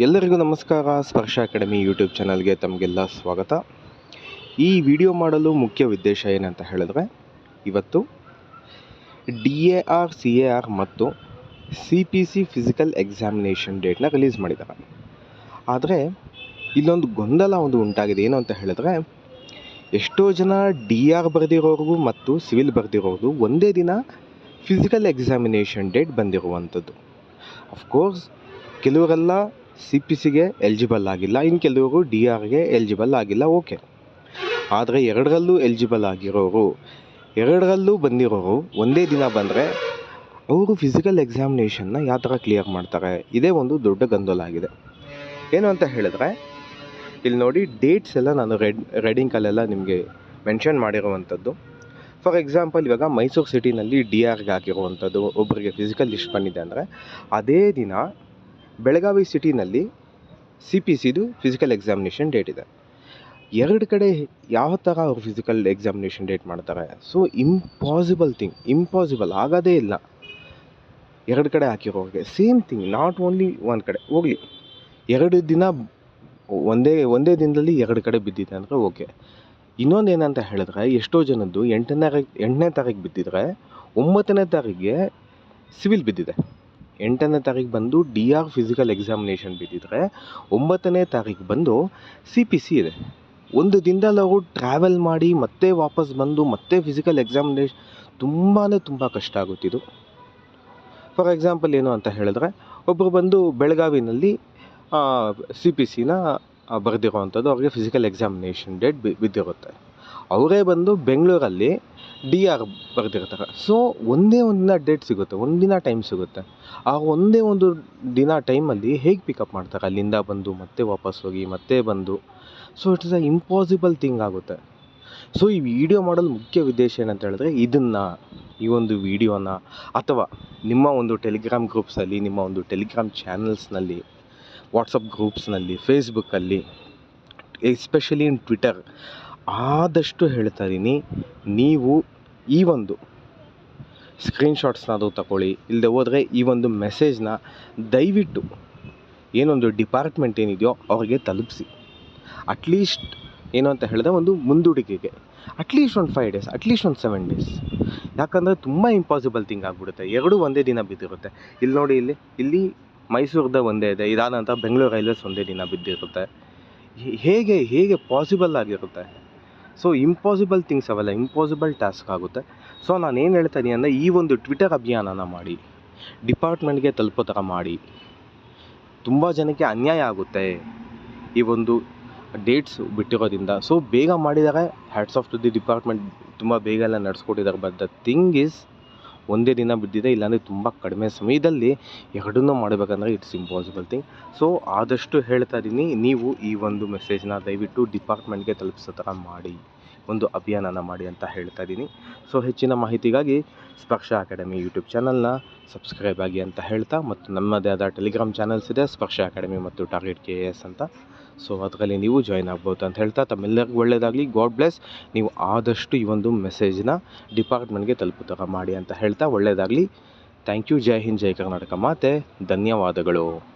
ಎಲ್ಲರಿಗೂ ನಮಸ್ಕಾರ. ಸ್ಪರ್ಶ ಅಕಾಡೆಮಿ ಯೂಟ್ಯೂಬ್ ಚಾನಲ್ಗೆ ತಮಗೆಲ್ಲ ಸ್ವಾಗತ. ಈ ವಿಡಿಯೋ ಮಾಡಲು ಮುಖ್ಯ ಉದ್ದೇಶ ಏನಂತ ಹೇಳಿದ್ರೆ, ಇವತ್ತು D A R, C A R ಮತ್ತು C P C physical examination ಡೇಟ್ನ release ಮಾಡಿದ್ದಾರೆ. ಆದರೆ, ಇಲ್ಲೊಂದು ಗೊಂದಲ ಒಂದು ಉಂಟಾಗಿದೆ. ಏನು ಅಂತ ಹೇಳಿದ್ರೆ, ಎಷ್ಟೋ ಜನ ಡಿ ಆರ್ ಬರೆದಿರೋರ್ಗೂ ಮತ್ತು ಸಿವಿಲ್ ಬರೆದಿರೋರ್ಗೂ ಒಂದೇ ದಿನ ಫಿಸಿಕಲ್ ಎಕ್ಸಾಮಿನೇಷನ್ ಡೇಟ್ ಬಂದಿರುವಂಥದ್ದು. ಅಫ್ಕೋರ್ಸ್ ಕೆಲವರೆಲ್ಲ ಸಿ ಪಿ ಸಿಗೆ ಎಲಿಜಿಬಲ್ ಆಗಿಲ್ಲ. ಇನ್ನು ಕೆಲವರು ಡಿ ಆರ್ಗೆ ಎಲಿಜಿಬಲ್ ಆಗಿಲ್ಲ. ಓಕೆ ಆದರೆ ಎರಡರಲ್ಲೂ ಎಲಿಜಿಬಲ್ ಆಗಿರೋರು, ಎರಡರಲ್ಲೂ ಬಂದಿರೋರು ಒಂದೇ ದಿನ ಬಂದರೆ ಅವರು ಫಿಸಿಕಲ್ ಎಕ್ಸಾಮಿನೇಷನ್ನ ಯಾವ ಥರ ಕ್ಲಿಯರ್ ಮಾಡ್ತಾರೆ? ಇದೇ ಒಂದು ದೊಡ್ಡ ಗೊಂದಲ ಆಗಿದೆ. ಏನು ಅಂತ ಹೇಳಿದ್ರೆ, ಇಲ್ಲಿ ನೋಡಿ ಡೇಟ್ಸ್ ಎಲ್ಲ ನಾನು ರೆಡ್ ರೆಡಿಂಗ್ ಕಲ್ಲೆಲ್ಲ ನಿಮಗೆ ಮೆನ್ಷನ್ ಮಾಡಿರುವಂಥದ್ದು. ಫಾರ್ ಎಕ್ಸಾಂಪಲ್ ಇವಾಗ ಮೈಸೂರು ಸಿಟಿನಲ್ಲಿ ಡಿ ಆರ್ಗೆ ಆಗಿರುವಂಥದ್ದು ಒಬ್ಬರಿಗೆ ಫಿಸಿಕಲ್ ಲಿಸ್ಟ್ ಬಂದಿದೆ ಅಂದರೆ, ಅದೇ ದಿನ ಬೆಳಗಾವಿ ಸಿಟಿನಲ್ಲಿ ಸಿ ಪಿ ಸಿದು ಫಿಸಿಕಲ್ ಎಕ್ಸಾಮಿನೇಷನ್ ಡೇಟ್ ಇದೆ. ಎರಡು ಕಡೆ ಯಾವ ಥರ ಅವ್ರು ಫಿಸಿಕಲ್ ಎಕ್ಸಾಮಿನೇಷನ್ ಡೇಟ್ ಮಾಡ್ತಾರೆ? ಸೊ ಇಂಪಾಸಿಬಲ್ ಥಿಂಗ್ ಇಂಪಾಸಿಬಲ್ ಆಗೋದೇ ಇಲ್ಲ. ಎರಡು ಕಡೆ ಹಾಕಿರೋರಿಗೆ ಸೇಮ್ ಥಿಂಗ್ ನಾಟ್ ಓನ್ಲಿ ಒಂದು ಕಡೆ. ಹೋಗಲಿ. ಎರಡು ದಿನ, ಒಂದೇ ಒಂದೇ ದಿನದಲ್ಲಿ ಎರಡು ಕಡೆ ಬಿದ್ದಿದೆ ಅಂದರೆ ಓಕೆ. ಇನ್ನೊಂದು ಏನಂತ ಹೇಳಿದ್ರೆ, ಎಷ್ಟೋ ಜನದ್ದು ಎಂಟನೇ ಎಂಟನೇ ತಾರೀಕು ಬಿದ್ದಿದ್ರೆ, ಒಂಬತ್ತನೇ ತಾರೀಕಿಗೆ ಸಿವಿಲ್ ಬಿದ್ದಿದೆ. ಎಂಟನೇ ತಾರೀಕು ಬಂದು ಡಿ ಆರ್ ಫಿಸಿಕಲ್ ಎಕ್ಸಾಮಿನೇಷನ್ ಬಿದ್ದಿದ್ರೆ ಒಂಬತ್ತನೇ ತಾರೀಕು ಬಂದು ಸಿ ಪಿ ಸಿ ಇದೆ. ಒಂದು ದಿನದಲ್ಲಿ ಅವರು ಟ್ರಾವೆಲ್ ಮಾಡಿ ಮತ್ತೆ ವಾಪಸ್ ಬಂದು ಮತ್ತೆ ಫಿಸಿಕಲ್ ಎಕ್ಸಾಮಿನೇಷನ್ ತುಂಬಾ ತುಂಬ ಕಷ್ಟ ಆಗುತ್ತಿದ್ದು ಫಾರ್ ಎಕ್ಸಾಂಪಲ್ ಏನು ಅಂತ ಹೇಳಿದ್ರೆ ಒಬ್ಬರು ಬಂದು ಬೆಳಗಾವಿನಲ್ಲಿ ಸಿ ಪಿ ಸಿನ ಬರೆದಿರೋವಂಥದ್ದು ಅವ್ರಿಗೆ ಫಿಸಿಕಲ್ ಎಕ್ಸಾಮಿನೇಷನ್ ಡೇಟ್ ಬಿದ್ದಿರುತ್ತೆ. ಅವರೇ ಬಂದು ಬೆಂಗಳೂರಲ್ಲಿ ಡಿ ಆರ್ ಬರೆದಿರ್ತಾರೆ. ಸೊ ಒಂದೇ ಒಂದಿನ ಡೇಟ್ ಸಿಗುತ್ತೆ, ಒಂದಿನ ಟೈಮ್ ಸಿಗುತ್ತೆ. ಆ ಒಂದೇ ಒಂದು ದಿನ ಟೈಮಲ್ಲಿ ಹೇಗೆ ಪಿಕಪ್ ಮಾಡ್ತಾರೆ? ಅಲ್ಲಿಂದ ಬಂದು, ಮತ್ತೆ ವಾಪಸ್ ಹೋಗಿ, ಮತ್ತೆ ಬಂದು. So it's a impossible thing ಆಗುತ್ತೆ. ಸೊ ಈ ವಿಡಿಯೋ ಮಾಡಲು ಮುಖ್ಯ ಉದ್ದೇಶ ಏನಂತ ಹೇಳಿದ್ರೆ, ಇದನ್ನು, ಈ ಒಂದು ವಿಡಿಯೋನ ಅಥವಾ ನಿಮ್ಮ ಒಂದು ಟೆಲಿಗ್ರಾಮ್ ಗ್ರೂಪ್ಸಲ್ಲಿ ನಿಮ್ಮ ಒಂದು ಟೆಲಿಗ್ರಾಮ್ ಚಾನಲ್ಸ್ನಲ್ಲಿ ವಾಟ್ಸಪ್ ಗ್ರೂಪ್ಸ್ನಲ್ಲಿ ಫೇಸ್ಬುಕ್ಕಲ್ಲಿ ಎಸ್ಪೆಷಲಿ ಇನ್ ಟ್ವಿಟರ್ ಆದಷ್ಟು ಹೇಳ್ತಾ ಇದ್ದೀನಿ ನೀವು ಈ ಒಂದು ಸ್ಕ್ರೀನ್ಶಾಟ್ಸ್ನಾದರೂ ತಗೊಳ್ಳಿ ಇಲ್ಲದೆ ಹೋದರೆ ಈ ಒಂದು ಮೆಸೇಜ್ನ ದಯವಿಟ್ಟು ಏನೊಂದು ಡಿಪಾರ್ಟ್ಮೆಂಟ್ ಏನಿದೆಯೋ ಅವ್ರಿಗೆ ತಲುಪಿಸಿ. ಅಟ್ಲೀಸ್ಟ್ ಏನು ಅಂತ ಹೇಳಿದ್ರೆ ಒಂದು ಮುಂದೂಡಿಕೆಗೆ. ಅಟ್ಲೀಸ್ಟ್ ಒಂದು ಫೈವ್ ಡೇಸ್ ಅಟ್ಲೀಸ್ಟ್ ಒಂದು ಸೆವೆನ್ ಡೇಸ್ ಯಾಕಂದರೆ ತುಂಬ ಇಂಪಾಸಿಬಲ್ ಥಿಂಗ್ ಆಗಿಬಿಡುತ್ತೆ. ಎರಡೂ ಒಂದೇ ದಿನ ಬಿದ್ದಿರುತ್ತೆ. ಇಲ್ಲಿ ನೋಡಿ ಇಲ್ಲಿ ಇಲ್ಲಿ ಮೈಸೂರ್ದ ಒಂದೇ ಇದೆ ಇದಾದ ನಂತರ ಬೆಂಗಳೂರು ರೈಲ್ವೇಸ್ ಒಂದೇ ದಿನ ಬಿದ್ದಿರುತ್ತೆ. ಹೇಗೆ ಹೇಗೆ ಪಾಸಿಬಲ್ ಆಗಿರುತ್ತೆ? ಸೊ ಇಂಪಾಸಿಬಲ್ ಥಿಂಗ್ಸ್ ಅವೆಲ್ಲ ಇಂಪಾಸಿಬಲ್ ಟಾಸ್ಕ್ ಆಗುತ್ತೆ. ಸೊ ನಾನು ಏನು ಹೇಳ್ತಾ ಇದ್ದೀನಿ ಅಂದರೆ, ಈ ಒಂದು ಟ್ವಿಟರ್ ಅಭಿಯಾನನ ಮಾಡಿ ಡಿಪಾರ್ಟ್ಮೆಂಟ್ಗೆ ತಲುಪೋ ಥರ ಮಾಡಿ, ತುಂಬ ಜನಕ್ಕೆ ಅನ್ಯಾಯ ಆಗುತ್ತೆ ಈ ಒಂದು ಡೇಟ್ಸ್ ಬಿಟ್ಟಿರೋದ್ರಿಂದ. ಸೊ ಬೇಗ ಮಾಡಿದ್ದಾರೆ hats off to the department ತುಂಬ ಬೇಗ ಎಲ್ಲ ನಡೆಸ್ಕೊಟ್ಟಿದ್ದಾರೆ. ಬಟ್ ದ ಥಿಂಗ್ ಈಸ್ ಒಂದೇ ದಿನ ಬಿದ್ದಿದೆ, ಇಲ್ಲಾಂದರೆ ತುಂಬ ಕಡಿಮೆ ಸಮಯದಲ್ಲಿ ಎರಡನ್ನೂ ಮಾಡಬೇಕಂದ್ರೆ ಇಟ್ಸ್ ಇಂಪಾಸಿಬಲ್ ಥಿಂಗ್ ಸೊ ಆದಷ್ಟು ಹೇಳ್ತಾ ಇದ್ದೀನಿ, ನೀವು ಈ ಒಂದು ಮೆಸೇಜ್ನ ದಯವಿಟ್ಟು ಡಿಪಾರ್ಟ್ಮೆಂಟ್ಗೆ ತಲುಪಿಸೋ ಥರ ಮಾಡಿ, ಒಂದು ಅಭಿಯಾನನ ಮಾಡಿ ಅಂತ ಹೇಳ್ತಾ ಇದ್ದೀನಿ. ಸೊ ಹೆಚ್ಚಿನ ಮಾಹಿತಿಗಾಗಿ ಸ್ಪರ್ಶ ಅಕಾಡೆಮಿ ಯೂಟ್ಯೂಬ್ ಚಾನಲ್ನ ಸಬ್ಸ್ಕ್ರೈಬ್ ಆಗಿ ಅಂತ ಹೇಳ್ತಾ, ಮತ್ತು ನಮ್ಮದೇ ಆದ ಟೆಲಿಗ್ರಾಮ್ ಚಾನಲ್ಸ್ ಇದೆ, ಸ್ಪರ್ಶ ಅಕಾಡೆಮಿ ಮತ್ತು ಟಾರ್ಗೆಟ್ ಕೆ ಎ ಎಸ್ ಅಂತ ಸೊ ಅದರಲ್ಲಿ ನೀವು ಜಾಯ್ನ್ ಆಗ್ಬೋದು ಅಂತ ಹೇಳ್ತಾ ತಮ್ಮೆಲ್ಲರಿಗೂ ಒಳ್ಳೆಯದಾಗಲಿ ಗಾಡ್ ಬ್ಲೆಸ್. ನೀವು ಆದಷ್ಟು ಈ ಒಂದು ಮೆಸೇಜ್ನ ಡಿಪಾರ್ಟ್ಮೆಂಟ್ಗೆ ತಲುಪೋ ಥರ ಮಾಡಿ ಅಂತ ಹೇಳ್ತಾ ಒಳ್ಳೆಯದಾಗಲಿ ಥ್ಯಾಂಕ್ ಯು. ಜೈ ಹಿಂದ್, ಜೈ ಕರ್ನಾಟಕ. ಮಾತೆ, ಧನ್ಯವಾದಗಳು.